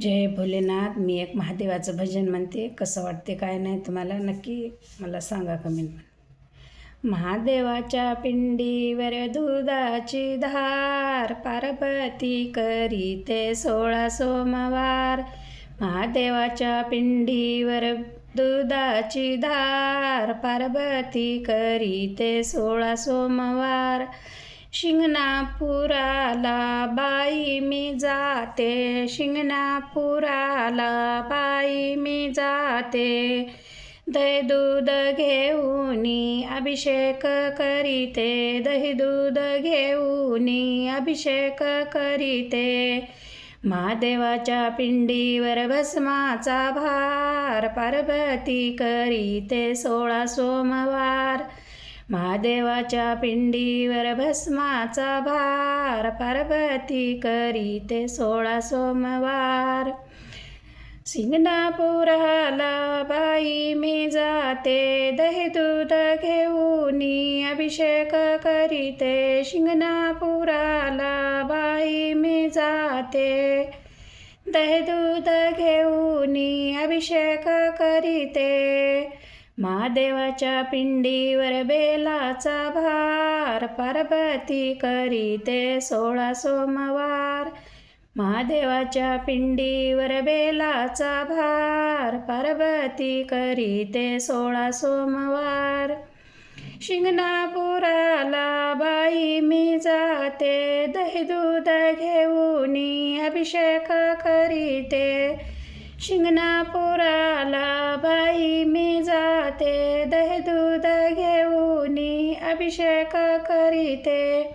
जय भोलेनाथ मी एक महादेवाचं भजन म्हणते. कसं वाटते काय नाही तुम्हाला नक्की मला सांगा कमेंट महादेवाच्या पिंडीवर दुधाची धार पार्वती करीते सोळा सोमवार. महादेवाच्या पिंडीवर दुधाची धार पार्वती करीते सोळा सोमवार. शिंगणापुराला बाई मी जाते. शिंगणापुराला बाई मी जाते. दही दूध घेऊनी अभिषेक करीते. दही दूध घेऊनी अभिषेक करीते. महादेवाच्या पिंडीवर भस्माचा भार पार्वती करीते सोळा सोमवार. महादेवाच्या पिंडीवर भस्माचा भार पार्वती करीते सोळा सोमवार. सिंगणापुराला बाई मी जाते दही दूध घेऊनी अभिषेक करीते. शिंगणापुराला बाई मी जाते दही दूध घेऊनी अभिषेक करीते. महादेवाच्या पिंडीवर बेलाचा भार पार्वती करीते सोळा सोमवार. महादेवाच्या पिंडीवर बेलाचा भार पार्वती करीते सोळा सोमवार. शिंगणापुराला बाई मी जाते दही दूध घेऊन अभिषेक करीते. शिंगणापुराला बाई ते जाते दूध घेऊनी अभिषेक करीते.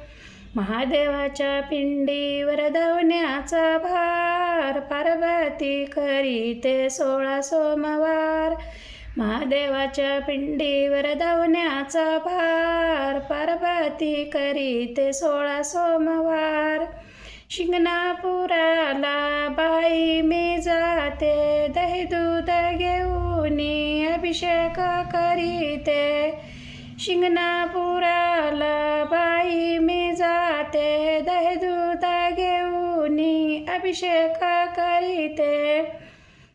महादेवाच्या पिंडीवर धावण्याचा भार पार्वती करीते सोळा सोमवार. महादेवाच्या पिंडीवर धावण्याचा भार पार्वती करीते सोळा सोमवार. शिंगणापुराला बाई मी जाते दही दूध घेऊनी अभिषेक करीते. शिंगणापुराला बाई मी जाते. दहदूत घेऊन अभिषेक करीते.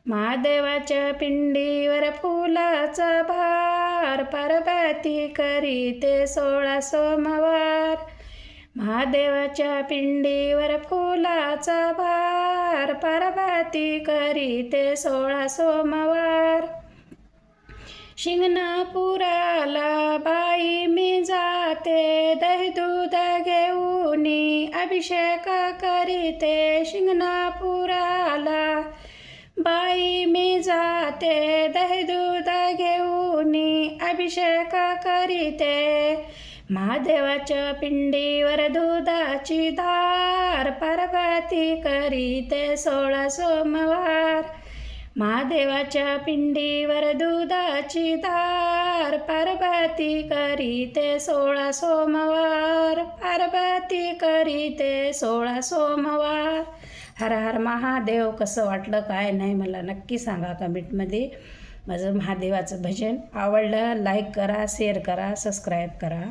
महादेवाच्या पिंडीवर फुलाचा भार पार्वती करीते सोळा सोमवार. महादेवाच्या पिंडीवर फुलाचा भार पार्वती करीते सोळा सोमवार. शिंगणापुराला बाई मी जाते दही दूध घेऊनी अभिषेक करीते. शिंगणापुराला बाई मी जाते दही दूध घेऊनी अभिषेक करीते. महादेवाच्या पिंडीवर दुधाची धार पार्वती करीते सोळा सोमवार. महादेवाच्या पिंडीवर दुधाची धार पार्वती करीते सोळा सोमवार पार्वती करीते सोळा सोमवार. हर हर महादेव कसं वाटलं काय नाही मला नक्की सांगा कमेंटमध्ये. माझं महादेवाचं भजन आवडलं लाईक करा शेअर करा सबस्क्राईब करा.